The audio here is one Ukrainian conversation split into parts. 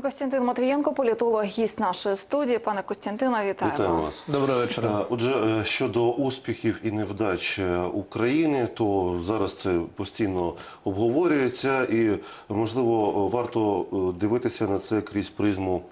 Костянтин Матвієнко, політолог, гість нашої студії. Пане Костянтина, вітаємо. Вітаю вас. Доброго вечора. Отже, е, щодо успіхів і невдач е, України, то зараз це постійно обговорюється, і можливо варто е, дивитися на це крізь призму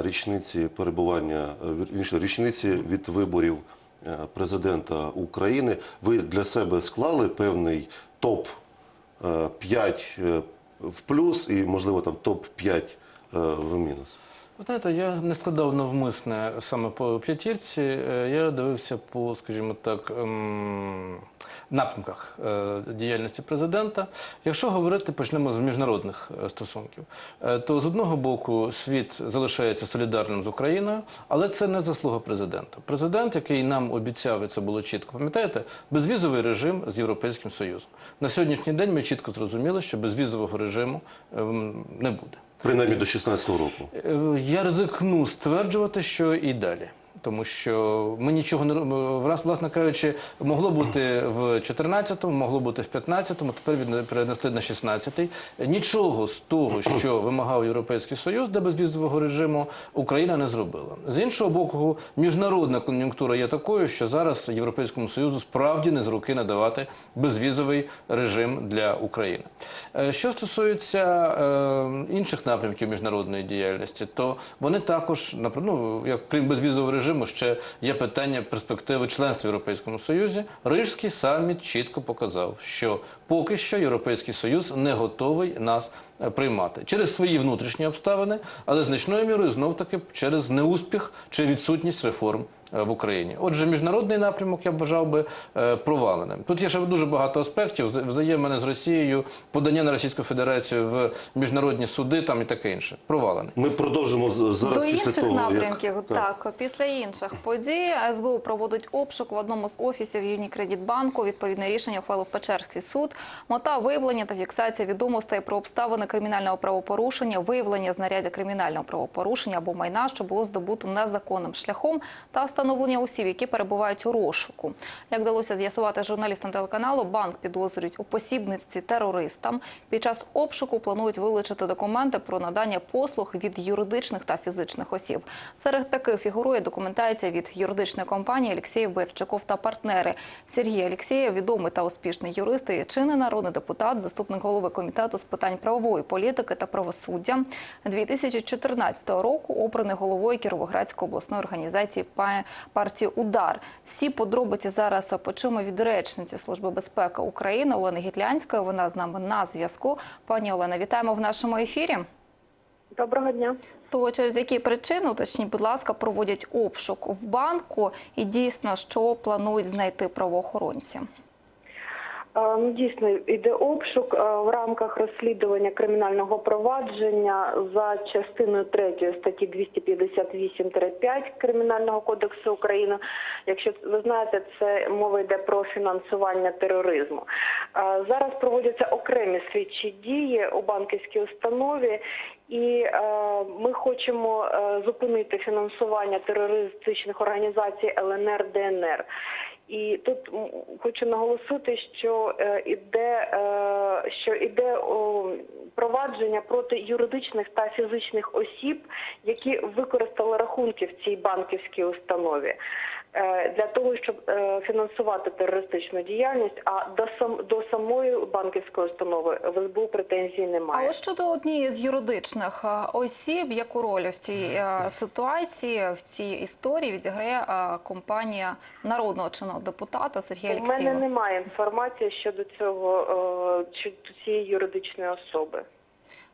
річниці перебування річниці від виборів президента України. Ви для себе склали певний топ 5 в плюс і можливо там топ 5 в мінус. Ви знаєте, я не складав навмисне саме по п'ятірці. Е, Я дивився по, скажімо так, ем, напрямках е, діяльності президента. Якщо говорити, почнемо з міжнародних е, стосунків, е, то з одного боку світ залишається солідарним з Україною, але це не заслуга президента. Президент, який нам обіцяв, і це було чітко, пам'ятаєте, безвізовий режим з Європейським Союзом. На сьогоднішній день ми чітко зрозуміли, що безвізового режиму ем, не буде. Принаймні до 16 року. Е, Я ризикну стверджувати, що і далі. Тому що ми нічого не робимо. Власне кажучи, могло бути в 14-му, могло бути в 15-му, тепер перенесли на 16-й. Нічого з того, що вимагав Європейський Союз, де безвізового режиму Україна не зробила. З іншого боку, міжнародна кон'юнктура є такою, що зараз Європейському Союзу справді не з руки надавати безвізовий режим для України. Е, Що стосується е, інших напрямків міжнародної діяльності, то вони також, ну, як крім безвізового режиму, ще є питання перспективи членства в Європейському Союзі. Рижський саміт чітко показав, що поки що Європейський Союз не готовий нас приймати через свої внутрішні обставини, але значною мірою знов таки через неуспіх чи відсутність реформ е, в Україні. Отже, міжнародний напрямок я б вважав би е, проваленим. Тут є ще дуже багато аспектів вза- взаємини з Росією, подання на Російську Федерацію в міжнародні суди там і таке інше. Провалений. Ми продовжимо з- зараз До після інших того, напрямків, як так. після інших подій СБУ проводить обшук в одному з офісів Юнікредитбанку. Відповідне рішення ухвалив Печерський суд. Мета виявлення та фіксація відомостей про обставини кримінального правопорушення, виявлення знаряддя кримінального правопорушення або майна, що було здобуто незаконним шляхом, та встановлення осіб, які перебувають у розшуку. Як вдалося з'ясувати журналістам телеканалу, банк підозрюють у посібництві терористам. Під час обшуку планують вилучити документи про надання послуг від юридичних та фізичних осіб. Серед таких фігурує документація від юридичної компанії Олексєєв Берчаков та партнери. Сергій Олексєєв, відомий та успішний юрист і чинний народний депутат, заступник голови комітету з питань правової політики та правосуддя. 2014 року обраний головою Кіровоградської обласної організації партії Удар. Всі подробиці зараз почуємо від речниці Служби безпеки України Олени Гітлянської. Вона з нами на зв'язку. Пані Олена, вітаємо в нашому ефірі. Доброго дня. То через які причини, уточніть, будь ласка, проводять обшук в банку і дійсно, що планують знайти правоохоронці? Е, Ну, дійсно, йде обшук е, в рамках розслідування кримінального провадження за частиною 3 статті 258-5 Кримінального кодексу України. Якщо ви знаєте, це мова йде про фінансування тероризму. Е, Зараз проводяться окремі слідчі дії у банківській установі. І е, ми хочемо е, зупинити фінансування терористичних організацій ЛНР ДНР. І тут хочу наголосити, що е, іде е, що іде провадження проти юридичних та фізичних осіб, які використали рахунки в цій банківській установі. Е, Для того щоб е, фінансувати терористичну діяльність, а до сам до самої банківської установи в СБУ претензій немає. ось щодо однієї з юридичних е, осіб, яку роль в цій ситуації, в цій історії відіграє компанія народного чинного депутата Сергія У мене немає інформації щодо цього щодо цієї юридичної особи.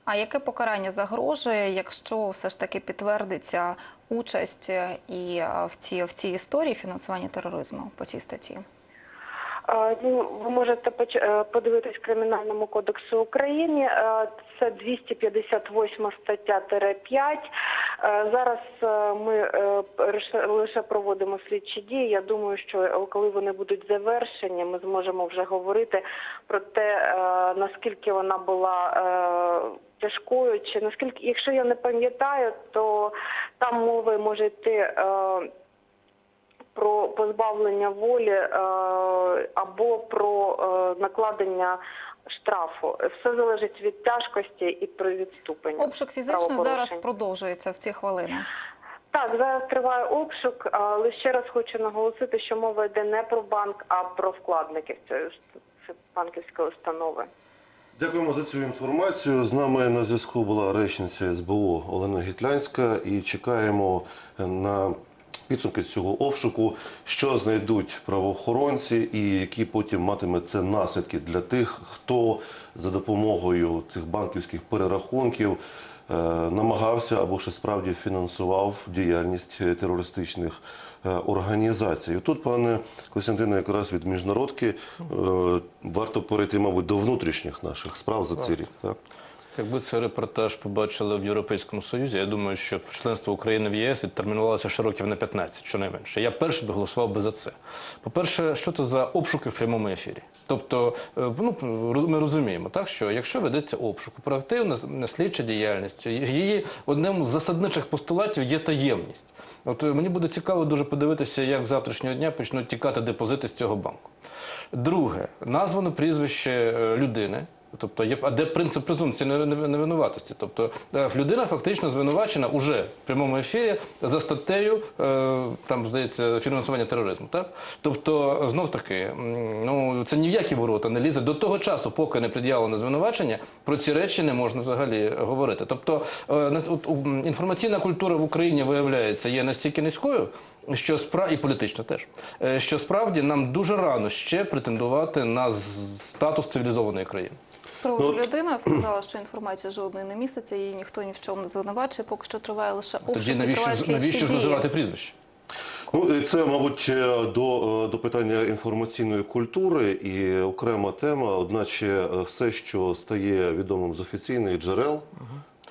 А яке покарання загрожує, якщо все ж таки підтвердиться участь е, і е, в цій в цій історії фінансування тероризму по цій статті? Ну, ви можете е, подивитись Кримінальному кодексу України. Це 258 стаття 5. Зараз ми лише- проводимо слідчі дії. Я думаю, що коли вони будуть завершені, ми зможемо вже говорити про те, наскільки вона була тяжкою, чи наскільки, якщо я не пам'ятаю, то там мови може йти. е, про позбавлення волі е, або про е, накладення штрафу. Все залежить від тяжкості і при- від ступеня. Обшук фізичний зараз продовжується в ці хвилини. Так, зараз триває обшук, але ще раз хочу наголосити, що мова йде не про банк, а про вкладників цієї банківської установи. Дякуємо за цю інформацію. З нами на зв'язку була речниця СБУ Олена Гітлянська і чекаємо на підсумки цього обшуку, що знайдуть правоохоронці і які потім матиме це наслідки для тих, хто за допомогою цих банківських перерахунків е, намагався або ще справді фінансував діяльність терористичних організацій. І Тут, пане Костянтине, якраз від міжнародки е, варто перейти, мабуть, до внутрішніх наших справ за цей рік. Так? Якби цей репортаж побачили в Європейському Союзі, я думаю, що членство України в єС відтермінувалося ще років на 15, щонайменше. Я перший би голосував би за це. По-перше, що це за обшуки в прямому ефірі? Тобто, е, ну, ми розуміємо, так, що якщо ведеться обшук, оперативна слідча діяльність, її одним з засадничих постулатів є таємність. От е, мені буде цікаво дуже подивитися, як завтрашнього дня почнуть тікати депозити з цього банку. Друге, названо прізвище е, людини. Тобто, є, а де принцип презумпції невин- невин- невинуватості? Тобто е, людина фактично звинувачена уже в прямому ефірі за статтею, е, там здається, фінансування тероризму. Так? Тобто, знов таки, ну це ні в які ворота не лізе. До того часу, поки не пред'явлено звинувачення, про ці речі не можна взагалі говорити. Тобто, е, от, інформаційна культура в Україні виявляється є настільки низькою, що спра... і політична теж, що справді нам дуже рано ще претендувати на статус цивілізованої країни. З Ну, людина сказала, що інформація жодної не міститься, її ніхто ні в чому не звинувачує. Поки що триває лише обшук Тоді навіщо, навіщо ж називати прізвище? Ну, це, мабуть, е, до, е, до питання інформаційної культури і окрема тема. Одначе е, все, що стає відомим з офіційних джерел,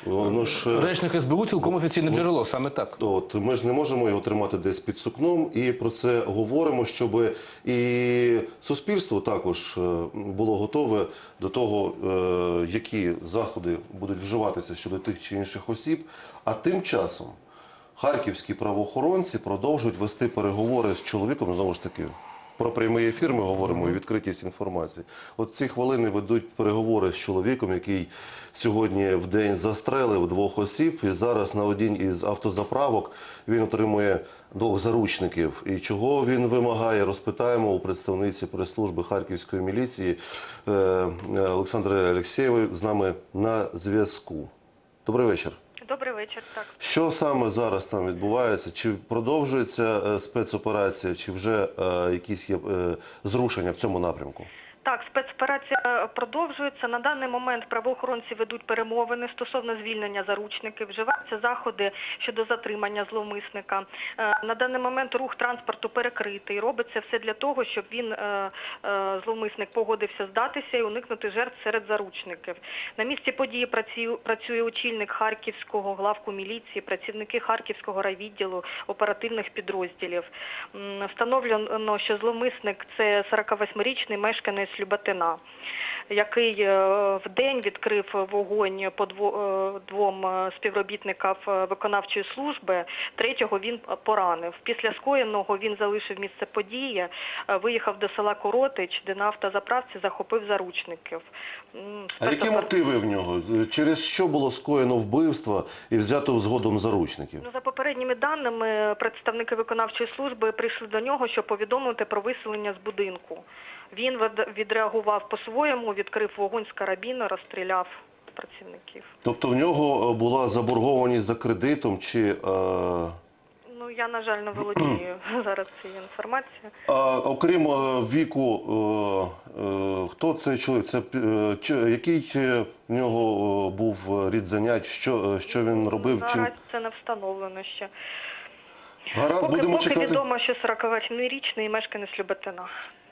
воно ж е, Речник СБУ цілком офіційне джерело, саме так. От ми ж не можемо його тримати десь під сукном, і про це говоримо, щоб і суспільство також е, було готове до того, е, які заходи будуть вживатися щодо тих чи інших осіб. А тим часом харківські правоохоронці продовжують вести переговори з чоловіком знову ж таки. Про прямий ефір ми говоримо і відкритість інформації. От ці хвилини ведуть переговори з чоловіком, який сьогодні в день застрелив двох осіб, і зараз на одній із автозаправок він отримує двох заручників. І чого він вимагає, розпитаємо у представниці прес-служби Харківської міліції е, е, Олександри з нами на зв'язку. Добрий вечір. Добрий вечір. Так Що саме зараз там відбувається? Чи продовжується е, спецоперація, чи вже е, якісь є е, зрушення в цьому напрямку? Е, продовжується. На даний момент правоохоронці ведуть перемовини стосовно звільнення заручників. Вживаються заходи щодо затримання зловмисника. Е, На даний момент рух транспорту перекритий. Робиться все для того, щоб він е, е, зловмисник погодився здатися і уникнути жертв серед заручників. На місці події працює очільник Харківського главку міліції, працівники Харківського райвідділу оперативних підрозділів. Встановлено, що зловмисник це 48-річний мешканець Люботина, який е, в день відкрив вогонь по е, двом е, співробітникам виконавчої служби. Третього він поранив. Після скоєного він залишив місце події, виїхав до села Коротич, де на автозаправці захопив заручників. А які мотиви в нього? Через що було скоєно вбивство і взято згодом заручників? Ну, за попередніми даними, представники виконавчої служби прийшли до нього, щоб повідомити про виселення з будинку. Він від- відреагував по-своєму, відкрив вогонь з карабіна, розстріляв працівників. Тобто в нього е, була заборгованість за кредитом, чи е, Ну, я, на жаль, не володію зараз цією інформацією. а, окрім е, віку, е, е, хто цей чоловік? Це е, який е, в нього е, був рід занять? Що, е, що він робив? Чим це не встановлено ще. гаразд Поки, будемо поки чекати? відомо, що 48-річний мешканець Люботина.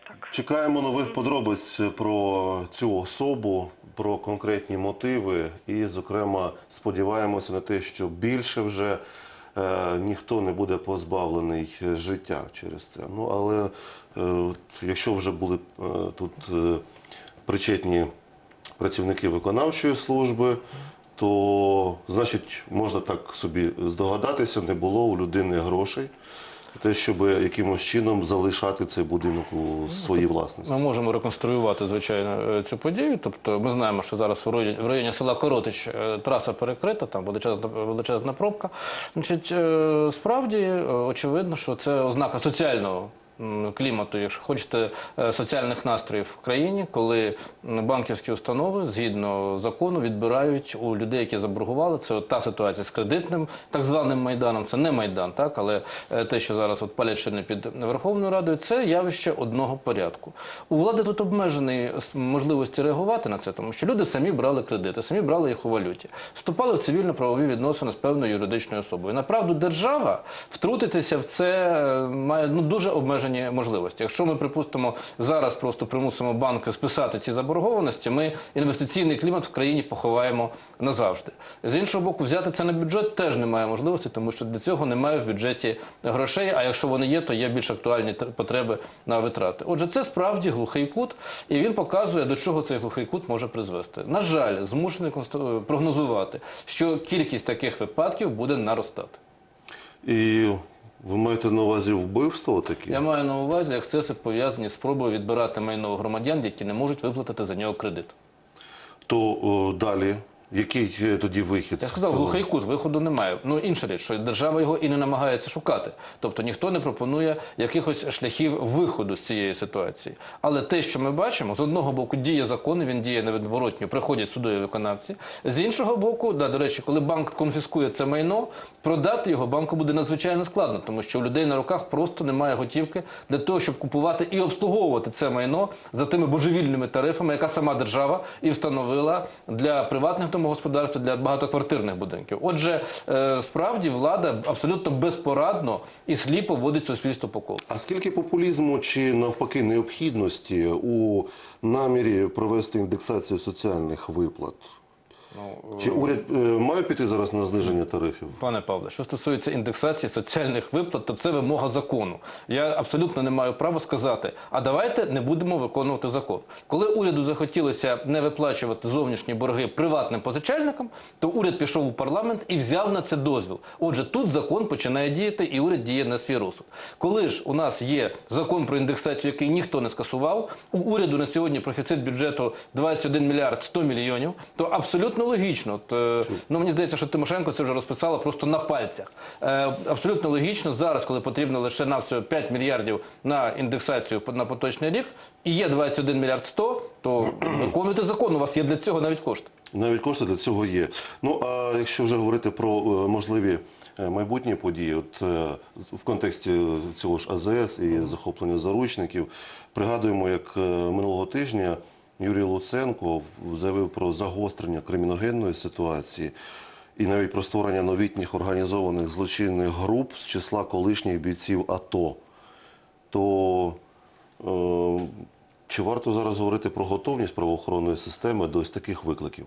Так. Чекаємо нових подробиць про цю особу, про конкретні мотиви, і, зокрема, сподіваємося на те, що більше вже е, ніхто не буде позбавлений е, життя через це. Ну але е, от, якщо вже були е, тут е, причетні працівники виконавчої служби, то значить можна так собі здогадатися, не було у людини грошей. Те, щоб якимось чином залишати цей будинок у своїй власності. Ми можемо реконструювати, звичайно, е, цю подію. Тобто ми знаємо, що зараз в районі, в районі села Коротич е, траса перекрита, там величезна, величезна пробка. Значить, е, справді очевидно, що це ознака соціального клімату, якщо хочете, е, соціальних настроїв в країні, коли банківські установи згідно закону відбирають у людей, які заборгували. Це та ситуація з кредитним так званим майданом. Це не майдан, так але е, те, що зараз от палять шини під Верховною Радою, це явище одного порядку. У влади тут обмежені можливості реагувати на це, тому що люди самі брали кредити, самі брали їх у валюті, вступали в цивільно-правові відносини з певною юридичною особою. Направду, держава втрутитися в це е, має ну дуже обмежені можливості. Якщо ми припустимо зараз просто примусимо банки списати ці заборгованості, ми інвестиційний клімат в країні поховаємо назавжди. З іншого боку, взяти це на бюджет теж немає можливості, тому що для цього немає в бюджеті грошей. А якщо вони є, то є більш актуальні потреби на витрати. Отже, це справді глухий кут, і він показує, до чого цей глухий кут може призвести. На жаль, змушений прогнозувати, що кількість таких випадків буде наростати. І ви маєте на увазі вбивство такі? Я маю на увазі ексцеси пов'язані з спробою відбирати майно громадян, які не можуть виплатити за нього кредит. То о, далі, який е, тоді вихід? Я сказав, глухий кут, виходу немає. Ну інша річ, що держава його і не намагається шукати. Тобто ніхто не пропонує якихось шляхів виходу з цієї ситуації. Але те, що ми бачимо, з одного боку діє закон, він діє невідворотньо, приходять судові виконавці. З іншого боку, да, до речі, коли банк конфіскує це майно, продати його банку буде надзвичайно складно, тому що у людей на руках просто немає готівки для того, щоб купувати і обслуговувати це майно за тими божевільними тарифами, яка сама держава і встановила для приватних домогосподарств, для багатоквартирних будинків. Отже, е, справді влада абсолютно безпорадно і сліпо водить суспільство по колу. А скільки популізму чи навпаки необхідності у намірі провести індексацію соціальних виплат? Ну, Чи уряд е, має піти зараз на зниження тарифів? Пане Павле, що стосується індексації соціальних виплат, то це вимога закону. Я абсолютно не маю права сказати, а давайте не будемо виконувати закон. Коли уряду захотілося не виплачувати зовнішні борги приватним позичальникам, то уряд пішов у парламент і взяв на це дозвіл. Отже, тут закон починає діяти, і уряд діє на свій розсуд. Коли ж у нас є закон про індексацію, який ніхто не скасував, у уряду на сьогодні профіцит бюджету 21 мільярд 100 мільйонів, то абсолютно логічно. От, е, ну мені здається, що Тимошенко це вже розписала просто на пальцях. Е, абсолютно логічно зараз, коли потрібно лише на всього 5 мільярдів на індексацію на поточний рік, і є 21 мільярд 100, то виконуйте закон. У вас є для цього навіть кошти. Навіть кошти для цього є. Ну а якщо вже говорити про е, можливі е, майбутні події, от в контексті цього ж АЗС і захоплення заручників, пригадуємо, як минулого тижня Юрій Луценко заявив про загострення криміногенної ситуації. І навіть про створення новітніх організованих злочинних груп з числа колишніх бійців АТО. То е, чи варто зараз говорити про готовність правоохоронної системи до ось таких викликів?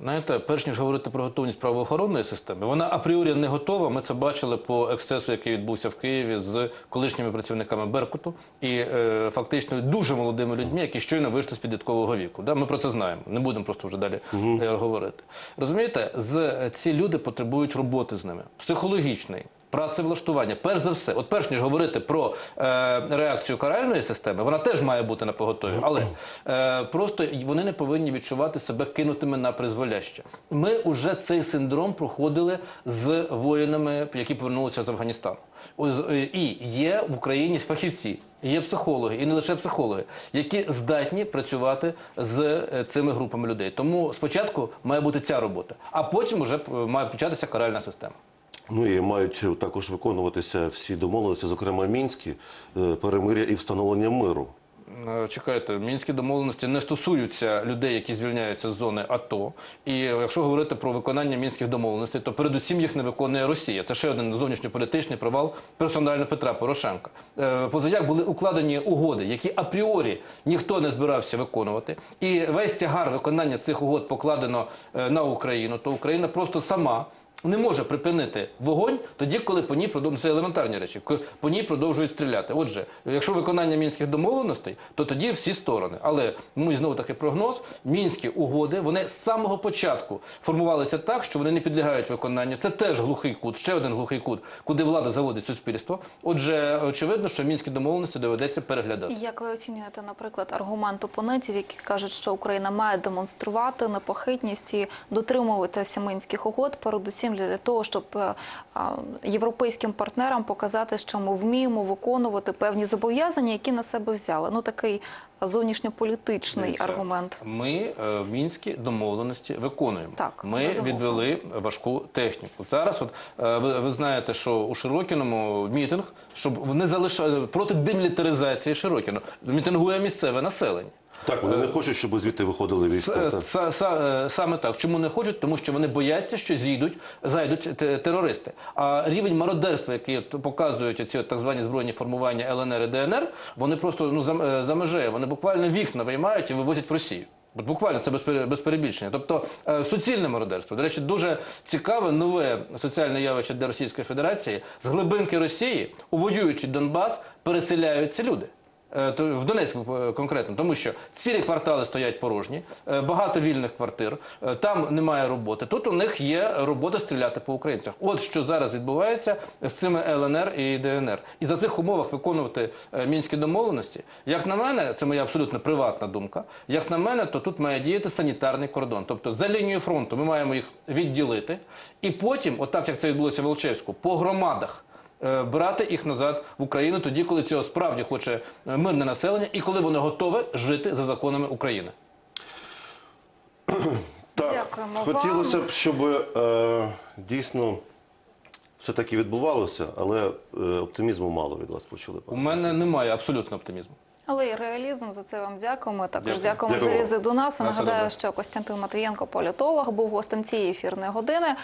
Знаєте, перш ніж говорити про готовність правоохоронної системи, вона апріорі не готова. Ми це бачили по ексцесу, який відбувся в Києві з колишніми працівниками Беркуту і е, фактично дуже молодими людьми, які щойно вийшли з підліткового віку. Да? Ми про це знаємо. Не будемо просто вже далі угу. говорити. Розумієте, з ці люди потребують роботи з ними психологічної. Працевлаштування, перш за все, от перш ніж говорити про е, реакцію каральної системи, вона теж має бути на поготові, але е, просто вони не повинні відчувати себе кинутими на призволяще. Ми вже цей синдром проходили з воїнами, які повернулися з Афганістану. Е, І є в Україні фахівці, є психологи, і не лише психологи, які здатні працювати з е, цими групами людей. Тому спочатку має бути ця робота, а потім вже е, має включатися каральна система. Ну і мають також виконуватися всі домовленості, зокрема мінські е, перемиря і встановлення миру. Е, Чекайте, мінські домовленості не стосуються людей, які звільняються з зони АТО. І якщо говорити про виконання мінських домовленостей, то передусім їх не виконує Росія. Це ще один зовнішньополітичний провал персонально Петра Порошенка. Е, Позаяк були укладені угоди, які апріорі ніхто не збирався виконувати. І весь тягар виконання цих угод покладено на Україну. То Україна просто сама не може припинити вогонь тоді, коли по ній продовжують елементарні речі, по ній продовжують стріляти. Отже, якщо виконання мінських домовленостей, то тоді всі сторони. Але мій знову таки прогноз: мінські угоди вони з самого початку формувалися так, що вони не підлягають виконанню. Це теж глухий кут, ще один глухий кут, куди влада заводить суспільство. Отже, очевидно, що мінські домовленості доведеться переглядати. Як ви оцінюєте, наприклад, аргумент опонентів, які кажуть, що Україна має демонструвати непохитність і дотримуватися мінських угод, передусім для того, щоб е, європейським партнерам показати, що ми вміємо виконувати певні зобов'язання, які на себе взяли. Ну такий зовнішньополітичний Дивіться, аргумент. Ми е, мінські домовленості виконуємо. Так, ми безумовно. відвели важку техніку. Зараз, от е, ви, ви знаєте, що у Широкіному мітинг, щоб не залишали проти демілітаризації Широкіно, мітингує місцеве населення. Так, вони не хочуть, щоб звідти виходили війська. Це- так. це- са- е, саме так. Чому не хочуть? Тому що вони бояться, що зійдуть, зайдуть терористи. А рівень мародерства, який от показують ці от так звані збройні формування ЛНР і ДНР, вони просто ну за, е, за межею. Вони буквально вікна виймають і вивозять в Росію. От буквально це без, пере- перебільшення. Тобто е, суцільне мародерство. До речі, дуже цікаве нове соціальне явище для Російської Федерації. З глибинки Росії у воюючий Донбас переселяються люди. Е, в Донецьку е, конкретно, тому що цілі квартали стоять порожні, е, багато вільних квартир, там немає роботи. Тут у них є робота стріляти по українцях. От що зараз відбувається з цими ЛНР і ДНР. І за цих умовах виконувати мінські домовленості. Як на мене, це моя абсолютно приватна думка. Як на мене, то тут має діяти санітарний кордон. Тобто за лінією фронту ми маємо їх відділити, і потім, отак як це відбулося в Волчевську, по громадах брати їх назад в Україну тоді, коли цього справді хоче е, мирне населення і коли воно готове жити за законами України. Так, Дякуємо хотілося б, щоб е, дійсно все таки відбувалося, але е, оптимізму мало від вас почули. У мене немає абсолютно оптимізму. Але і реалізм за це вам дякуємо. Також дякуємо Дякую за візит до нас. На Нагадаю, що Костянтин Матвієнко, політолог, був гостем цієї ефірної години.